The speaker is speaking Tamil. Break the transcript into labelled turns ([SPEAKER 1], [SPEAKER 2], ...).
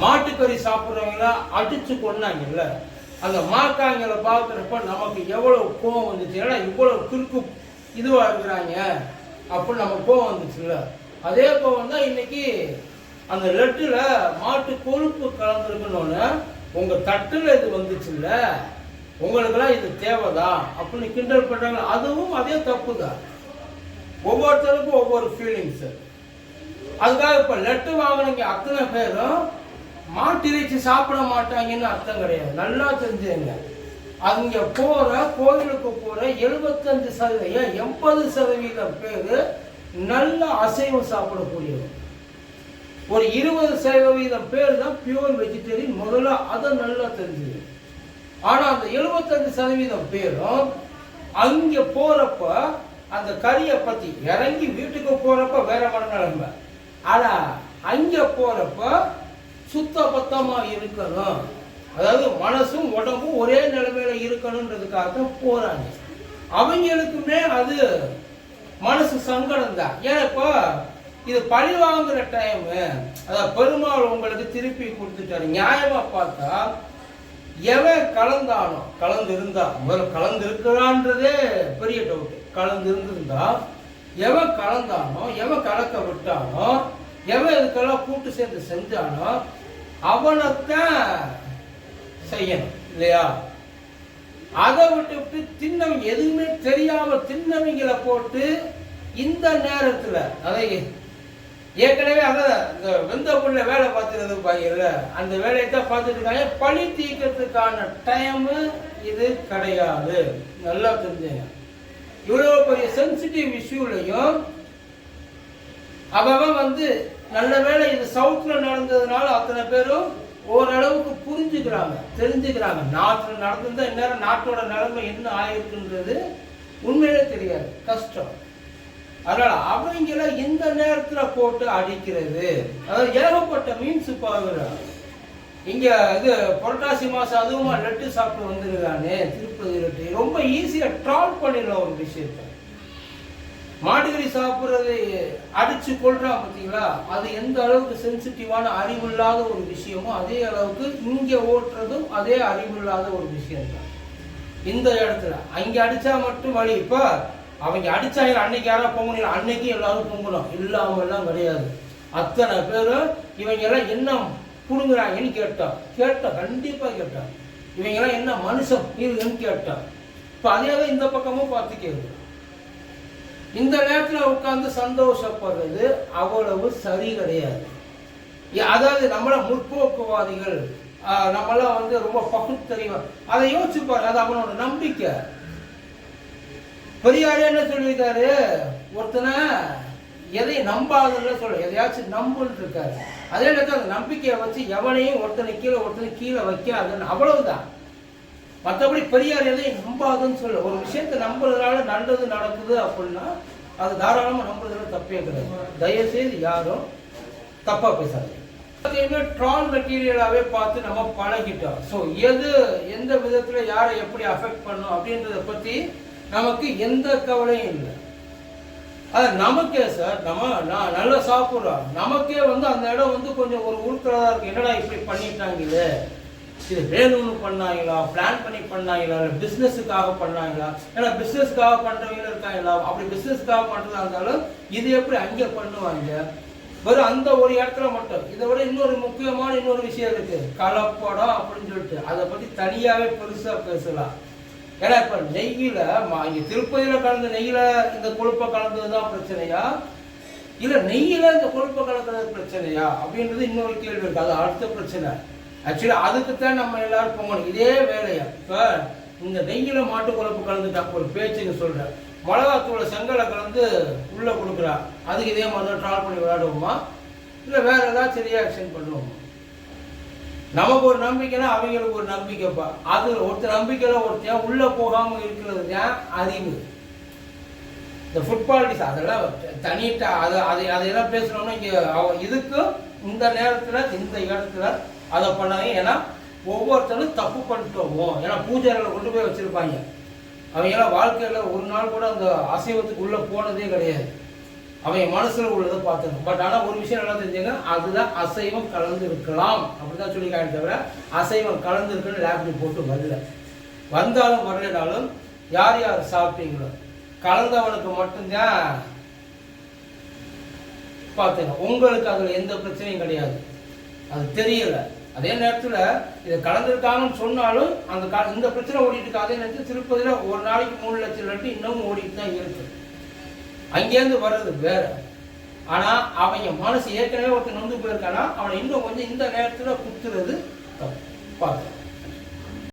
[SPEAKER 1] மாட்டுக்கறி சாப்பிட்றவங்கள அடித்து கொண்டாங்கல்ல அந்த மாக்காங்களை பார்க்குறப்ப நமக்கு எவ்வளோ கோவம் வந்துச்சு? ஏன்னா இவ்வளோ கிறுக்கு இதுவாக இருக்கிறாங்க. அப்படின்னு நம்ம கோவம் வந்துச்சுல்ல? அதே கோவம் தான் இன்னைக்கு அந்த லெட்டில் மாட்டு கொழுப்பு கலந்துருக்கணும்னு உங்கள் தட்டில் இது வந்துச்சுல்ல? உங்களுக்கெல்லாம் இது தேவைதான் அப்படின்னு கிண்டல் பண்ணுறாங்க அதுவும் அதே தப்பு தான் ஒவ்வொருத்தருக்கும் ஒவ்வொரு ஃபீலிங்ஸு அதுக்காக இப்போ லெட்டு வாங்கினீங்க அத்தனை பேரும் மாட்டிறைச்சி சாப்பிட மாட்டாங்கன்னு அர்த்தம் கிடையாது. நல்லா தெரிஞ்சுங்க. அங்க போற கோயிலுக்கு போற எழுபத்தஞ்சு சதவீதம் எண்பது சதவீதம் பேர் நல்ல அசைவம் சாப்பிடக்கூடியவர். ஒரு இருபது சதவீதம் பேர் தான் பியூர் வெஜிடேரியன் முதல்ல அதை நல்லா தெரிஞ்சுது ஆனா அந்த எழுபத்தஞ்சு சதவீதம் பேரும் அங்க போறப்ப அந்த கறியை பத்தி இறங்கி வீட்டுக்கு போறப்ப வேற மனநிலைமை. ஆனா அங்க போறப்ப சுத்த பத்தமா இருக்கணும். அதாவது மனசும் உடம்பும் ஒரே நிலைமையில இருக்கணுன்றதுக்காக தான் போறாங்க அவங்களுக்குமே அது மனசு சங்கடம் தான். ஏன்னா இப்போ இது பழி வாங்குற டைம் அதாவது பெருமாள் உங்களுக்கு திருப்பி கொடுத்துட்டாரு. நியாயமா பார்த்தா எவன் கலந்தானோ கலந்து இருந்தா முதல்ல கலந்து இருக்கிறான்றதே பெரிய டவுட் கலந்து இருந்திருந்தா எவன் கலந்தானோ எவன் கலக்க விட்டானோ எவன் இதுக்கெல்லாம் கூட்டு சேர்ந்து செஞ்சானோ அவனைத்தான் செய்யணும் இல்லையா? அதை விட்டு விட்டு தின்னவங்க எதுவுமே தெரியாம தின்னவங்களை போட்டு இந்த நேரத்துல அதை ஏற்கனவே அந்த இந்த வெந்த புள்ள வேலை பார்த்துருது பாங்கல்ல அந்த வேலையை தான் பார்த்துட்டு இருக்காங்க. பழி தீர்க்கறதுக்கான டைம் இது கிடையாது. நல்லா தெரிஞ்சுங்க. இவ்வளவு பெரிய சென்சிட்டிவ் இஷ்யூலையும் அவன் வந்து நல்ல வேளை இது சவுத்தில் நடந்ததுனால அத்தனை பேரும் ஓரளவுக்கு புரிஞ்சுக்கிறாங்க தெரிஞ்சுக்கிறாங்க. நாட்டில் நடந்திருந்தா இந்நேரம் நாட்டோட நிலைமை என்ன ஆயிருக்குன்றது உண்மையிலே தெரியாது. கஷ்டம். அதனால் அவங்கள இந்த நேரத்தில் போட்டு அடிக்கிறது. அதாவது ஏகப்பட்ட மீன்ஸ் இப்போ இங்கே இது புரட்டாசி மாதம் அதுவுமா லெட்டு சாப்பிட்டு வந்துருக்கானே திருப்பதி லெட்டு. ரொம்ப ஈஸியாக ட்ரால் பண்ணிடலாம் ஒரு விஷயத்தை. மாடுகளை சாப்பிட்றதை அடிச்சு கொள்றா பார்த்தீங்களா? அது எந்த அளவுக்கு சென்சிட்டிவான அறிவில்லாத ஒரு விஷயமோ அதே அளவுக்கு இங்கே ஓட்டுறதும் அதே அறிவில்லாத ஒரு விஷயம் தான் இந்த இடத்துல அங்கே அடிச்சா மட்டும் வழி இப்போ அவங்க அடிச்சாங்க அன்னைக்கு யாராவது பொங்கணும் அன்னைக்கு எல்லாரும் பொங்கணும். இல்லாம எல்லாம் கிடையாது. அத்தனை பேரும் இவங்க எல்லாம் என்ன புடுங்குறாங்கன்னு கேட்டோம் கேட்டோம் கண்டிப்பாக கேட்டோம் இவங்க எல்லாம் என்ன மனுஷன் இருக்குன்னு கேட்டோம் இப்போ அதே இந்த பக்கமும் பார்த்து கேட்குறோம் இந்த நேரத்துல உட்கார்ந்து சந்தோஷப்படுறது அவ்வளவு சரி கிடையாது. அதாவது நம்மள முற்போக்குவாதிகள் ஆஹ், நம்மளாம் வந்து ரொம்ப பகுத்தறிவா அதை யோசிச்சு பாரு அது அவனோட நம்பிக்கை. பெரியாரே என்ன சொல்லியிருக்காரு? ஒருத்தனை எதை நம்பாதுன்னு சொல்ல எதையாச்சும் நம்புன்னு இருக்காரு. அதே நேரத்தில் அந்த நம்பிக்கையை வச்சு எவனையும் ஒருத்தனை கீழே ஒருத்தனை கீழே வைக்காதுன்னு அவ்வளவுதான். மற்றபடி பெரியார் எதையும் நம்பாதுன்னு சொல்ல ஒரு விஷயத்தை நம்புறதுனால நல்லது நடக்குது அப்படின்னா அது தாராளமாக நம்புறதுல தப்பே கிடையாது. தயவுசெய்து யாரும் தப்பாக பேசாது எல்லாத்தையுமே ட்ரால் மெட்டீரியலாகவே பார்த்து நம்ம பழகிட்டோம். ஸோ எது எந்த விதத்தில் யாரை எப்படி அஃபெக்ட் பண்ணும் அப்படின்றத பற்றி நமக்கு எந்த கவலையும் இல்லை. அது நமக்கே சார் நம்ம நான் நல்லா சாப்பிட்றோம். நமக்கே வந்து அந்த இடம் வந்து கொஞ்சம் ஒரு உறுத்துறதா இருக்கு என்னடா இப்படி பண்ணிட்டாங்களே இது வேணும்னு பண்ணாங்களா? பிளான் பண்ணி பண்ணாங்களா? இல்லை பிஸ்னஸுக்காக பண்ணாங்களா? ஏன்னா பிஸ்னஸ்க்காக பண்ணுறவங்களும் இருக்காங்களா? அப்படி பிஸ்னஸ்க்காக பண்ணுறதா இருந்தாலும் இது எப்படி அங்கே பண்ணுவாங்க? வெறும் அந்த ஒரு இடத்துல மட்டும். இதை விட இன்னொரு முக்கியமான இன்னொரு விஷயம் இருக்கு. கலப்படம் அப்படின்னு சொல்லிட்டு. அதை பத்தி தனியாவே பெருசா பேசலாம். ஏன்னா இப்ப நெய்யில ம- இங்க திருப்பதியில கலந்த நெய்யில இந்த கொழுப்பை கலந்ததுதான் பிரச்சனையா? இல்ல நெய்யில இந்த கொழுப்பை கலக்கிறது பிரச்சனையா? அப்படின்றது இன்னொரு கேள்வி இருக்கு. அது அடுத்த பிரச்சனை. ஆக்சுவலி அதுக்குத்தான் நம்ம எல்லாரும் போகணும். இதே வேலையா இப்போ இந்த நெய்யில மாட்டு குழப்பு கலந்துட்டா ஒரு பேச்சுன்னு சொல்றேன் மிளகாத்தூளை செங்கலை கலந்து உள்ளே கொடுக்குறா. அதுக்கு இதே மாதிரி ட்ரால் பண்ணி விளையாடுவோமா? இல்லை வேற ஏதாச்சும் ரியாக்ஷன் பண்ணுவோமா? நமக்கு ஒரு நம்பிக்கைனா அவங்களுக்கு ஒரு நம்பிக்கைப்பா. அது ஒருத்தர் நம்பிக்கையில் ஒருத்தன் உள்ளே போகாம இருக்கிறது தான் அறிவு. இந்த ஃபுட் பாலிட்டிக்ஸ் அதெல்லாம் தனிட்டா அதை அதை அதையெல்லாம் பேசுகிறோம்னா இங்கே அவ- இதுக்கும் இந்த நேரத்தில் இந்த இடத்துல அதை பண்ணாங்க. ஏன்னா ஒவ்வொருத்தரும் தப்பு பண்ணிட்டோமோ? ஏன்னா பூஜைகளை கொண்டு போய் வச்சுருப்பாங்க. அவங்க எல்லாம் வாழ்க்கையில் ஒரு நாள் கூட அந்த அசைவத்துக்குள்ளே போனதே கிடையாது. அவன் மனசில் உள்ளதை பார்த்துக்கணும். பட் ஆனால் ஒரு விஷயம் நல்லா தெரிஞ்சுங்க. அதுதான் அசைவம் கலந்து இருக்கலாம். அப்படிதான் சொல்லி காரணம் தவிர அசைவம் கலந்து இருக்குன்னு லேப் போட்டு வரல. வந்தாலும் வரலனாலும் யார் யார் சாப்பிட்டீங்களோ? கலந்தவனுக்கு மட்டும்தான். பார்த்துங்க. உங்களுக்கு அதில் எந்த பிரச்சனையும் கிடையாது. அது தெரியலை. அதே நேரத்தில் இதை கலந்துருக்காங்கன்னு சொன்னாலும் அந்த கா இந்த பிரச்சனை ஓடிட்டு இருக்கு. அதே நேரத்தில் திருப்பதியில் ஒரு நாளைக்கு மூணு லட்சம் லட்டு இன்னமும் ஓடிட்டு தான் இருக்கு. அங்கேருந்து வர்றது வேற. ஆனால் அவங்க மனசு ஏற்கனவே ஒருத்தன் நொந்து போயிருக்கானா அவனை இன்னும் கொஞ்சம் இந்த நேரத்தில் குத்துறது தப்பு. பார்த்து